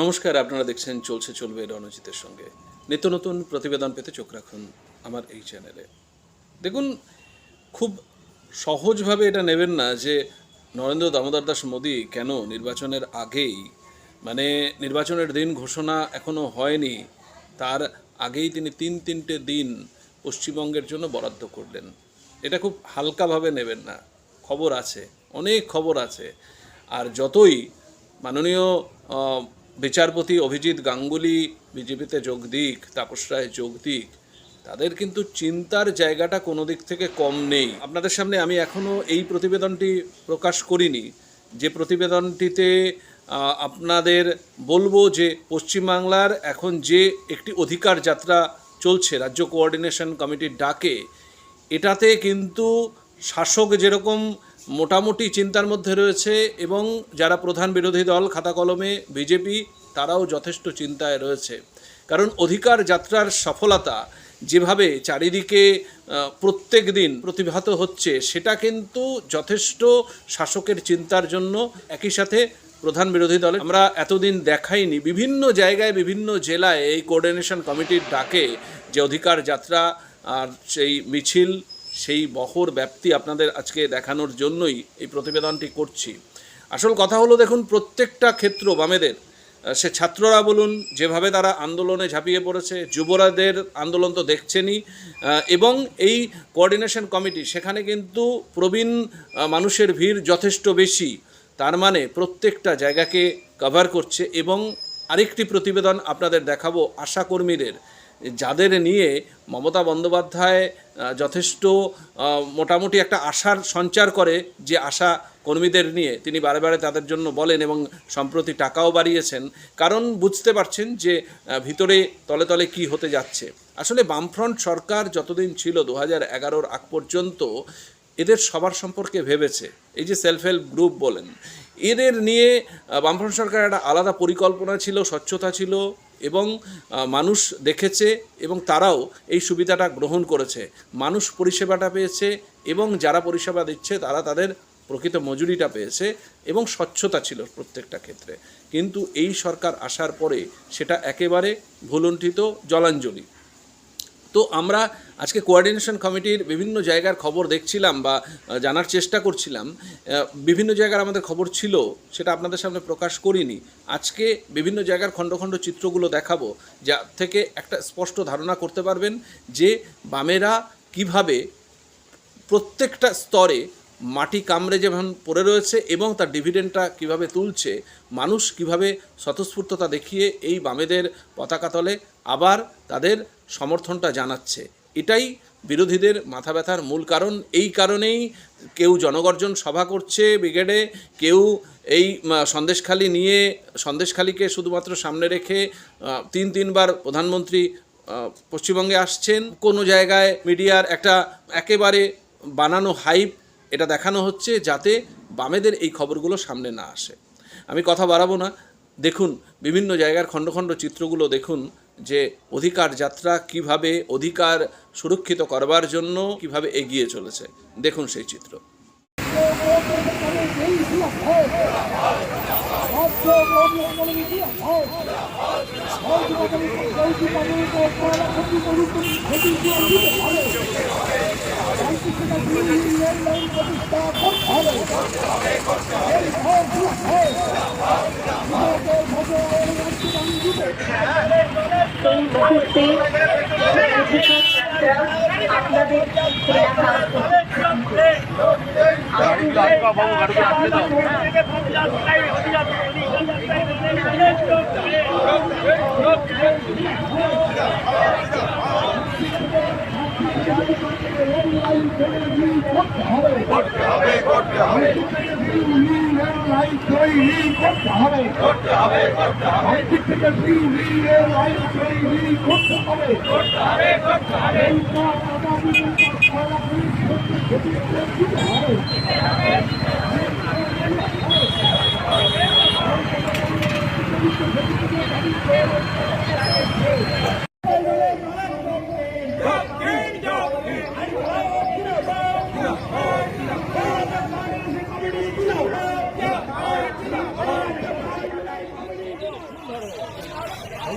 নমস্কার, আপনারা দেখছেন চলছে চলবে রণজিতের সঙ্গে। নিত্য নতুন প্রতিবেদন পেতে চোখ রাখুন আমার এই চ্যানেলে। দেখুন, খুব সহজভাবে এটা নেবেন না যে নরেন্দ্র দামোদর দাস মোদী কেন নির্বাচনের আগেই মানে নির্বাচনের দিন ঘোষণা এখনও হয়নি, তার আগেই তিনি তিন তিনটে দিন পশ্চিমবঙ্গের জন্য বরাদ্দ করলেন। এটা খুব হালকাভাবে নেবেন না। খবর আছে, অনেক খবর আছে। আর যতই মাননীয় বিচারপতি অভিজিৎ গাঙ্গুলি বিজেপিতে যোগ দিক, তাপস রায় যোগ দিক, তাদের কিন্তু চিন্তার জায়গাটা কোনো দিক থেকে কম নেই। আপনাদের সামনে আমি এখনও এই প্রতিবেদনটি প্রকাশ করিনি। যে প্রতিবেদনটিতে আপনাদের বলব যে পশ্চিমবাংলার এখন যে একটি অধিকার যাত্রা চলছে, রাজ্য কোঅর্ডিনেশন কমিটির ডাকে, এটাতে কিন্তু শাসক যেরকম মোটামুটি চিন্তার মধ্যে রয়েছে এবং যারা প্রধান বিরোধী দল খাতা কলমে, বিজেপি, তারাও যথেষ্ট চিন্তায় রয়েছে। কারণ অধিকার যাত্রার সফলতা যেভাবে চারিদিকে প্রত্যেক দিন প্রতিভাত হচ্ছে, সেটা কিন্তু যথেষ্ট শাসকের চিন্তার জন্য। একই সাথে প্রধান বিরোধী দলে, আমরা এতদিন দেখাইনি, বিভিন্ন জায়গায়, বিভিন্ন জেলায় এই কোঅর্ডিনেশন কমিটির ডাকে যে অধিকার যাত্রা আর সেই মিছিল সেই বহর ব্যাপ্তি আপনাদের আজকে দেখানোর জন্যই এই প্রতিবেদনটি করছি। আসল কথা হলো দেখুন, প্রত্যেকটা ক্ষেত্র বামেদের সে ছাত্ররা বলুন, যেভাবে তারা আন্দোলনে ঝাঁপিয়ে পড়েছে, যুবরাদের আন্দোলন তো দেখছেনই এবং এই কোঅর্ডিনেশন কমিটি সেখানে কিন্তু প্রবীণ মানুষের ভিড় যথেষ্ট বেশি। তার মানে প্রত্যেকটা জায়গাকে কভার করছে এবং আরেকটি প্রতিবেদন আপনাদের দেখাবো, আশাকর্মীদের। যাদের নিয়ে মমতা বন্দ্যোপাধ্যায় যথেষ্ট মোটামুটি একটা আশার সঞ্চার করে যে আশা কর্মীদের নিয়ে তিনি বারে বারে তাদের জন্য বলেন এবং সম্প্রতি টাকাও বাড়িয়েছেন। কারণ বুঝতে পারছেন যে ভিতরে তলে তলে কি হতে যাচ্ছে। আসলে বামফ্রন্ট সরকার যতদিন ছিল দু হাজার এগারোর আগ পর্যন্ত এদের সবার সম্পর্কে ভেবেছে। এই যে সেলফ হেল্প গ্রুপ বলেন, এদের নিয়ে বামফ্রন্ট সরকার একটা আলাদা পরিকল্পনা ছিল, স্বচ্ছতা ছিল এবং মানুষ দেখেছে এবং তারাও এই সুবিধাটা গ্রহণ করেছে। মানুষ পরিষেবাটা পেয়েছে এবং যারা পরিষেবা দিচ্ছে তারা তাদের প্রকৃত মজুরিটা পেয়েছে এবং স্বচ্ছতা ছিল প্রত্যেকটা ক্ষেত্রে। কিন্তু এই সরকার আসার পরে সেটা একেবারে ভুলুণ্ঠিত, জলাঞ্জলি। তো আমরা আজকে কোয়ার্ডিনেশন কমিটির বিভিন্ন জায়গার খবর দেখছিলাম বা জানার চেষ্টা করছিলাম। বিভিন্ন জায়গার আমাদের খবর ছিল, সেটা আপনাদের সামনে প্রকাশ করিনি। আজকে বিভিন্ন জায়গার খণ্ড খণ্ড চিত্রগুলো দেখাবো, যা থেকে একটা স্পষ্ট ধারণা করতে পারবেন যে বামেরা কীভাবে প্রত্যেকটা স্তরে মাটি কামড়ে যেমন পড়ে রয়েছে এবং তার ডিভিডেন্ডটা কীভাবে তুলছে, মানুষ কীভাবে স্বতঃস্ফূর্ততা দেখিয়ে এই বামেদের পতাকা তলে আবার তাদের সমর্থনটা জানাচ্ছে। এটাই বিরোধীদের মাথা ব্যথার মূল কারণ। এই কারণেই কেউ জনগর্জন সভা করছে ব্রিগেডে, কেউ এই সন্দেশখালি নিয়ে, সন্দেশখালিকে শুধুমাত্র সামনে রেখে তিন, তিনবার প্রধানমন্ত্রী পশ্চিমবঙ্গে আসছেন। কোনো জায়গায় মিডিয়ার একটা একেবারে বানানো হাইপ এটা দেখানো হচ্ছে যাতে বামেদের এই খবরগুলো সামনে না আসে। আমি কথা বাড়াবো না। দেখুন, বিভিন্ন জায়গার খণ্ড খণ্ড চিত্রগুলো দেখুন যে অধিকার যাত্রা কীভাবে অধিকার সুরক্ষিত করবার জন্য কীভাবে এগিয়ে চলেছে। দেখুন সেই চিত্র। এই মুহূর্তে আপনাদের Thank you. করতে হবে করতে হবে করতে হবে করতে হবে করতে হবে করতে হবে করতে হবে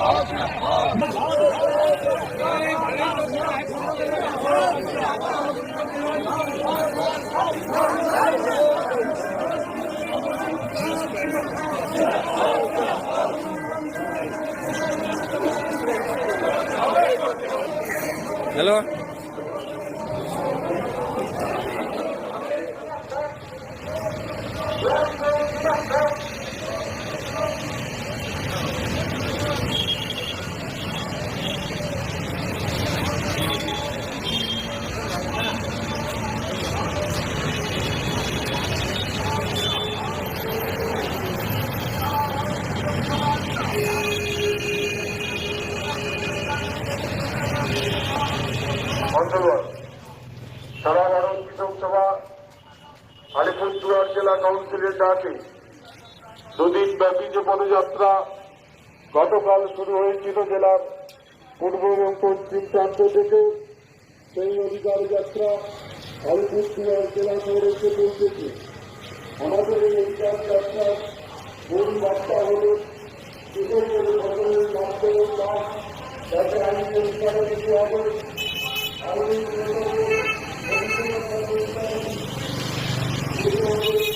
Oh, ¿Aló? ধন্যবাদ। সারা ভারত কৃষক সভা, আলিপুরদুয়ার জেলা কাউন্সিলের ডাকে দুদিন ব্যাপী যে পদযাত্রা গতকাল শুরু হয়েছিল জেলার পূর্ব এবং পশ্চিম প্রান্ত থেকে, সেই অধিকার যাত্রা আলিপুরদুয়ার জেলা শহরে পৌঁছেছে আমাদের এই অধিকার যাত্রার মূল বার্তা হল কৃষকের ফসলের বাস্তবের দাম যাতে আইনের উৎপাদন দিতে হবে। Thank you.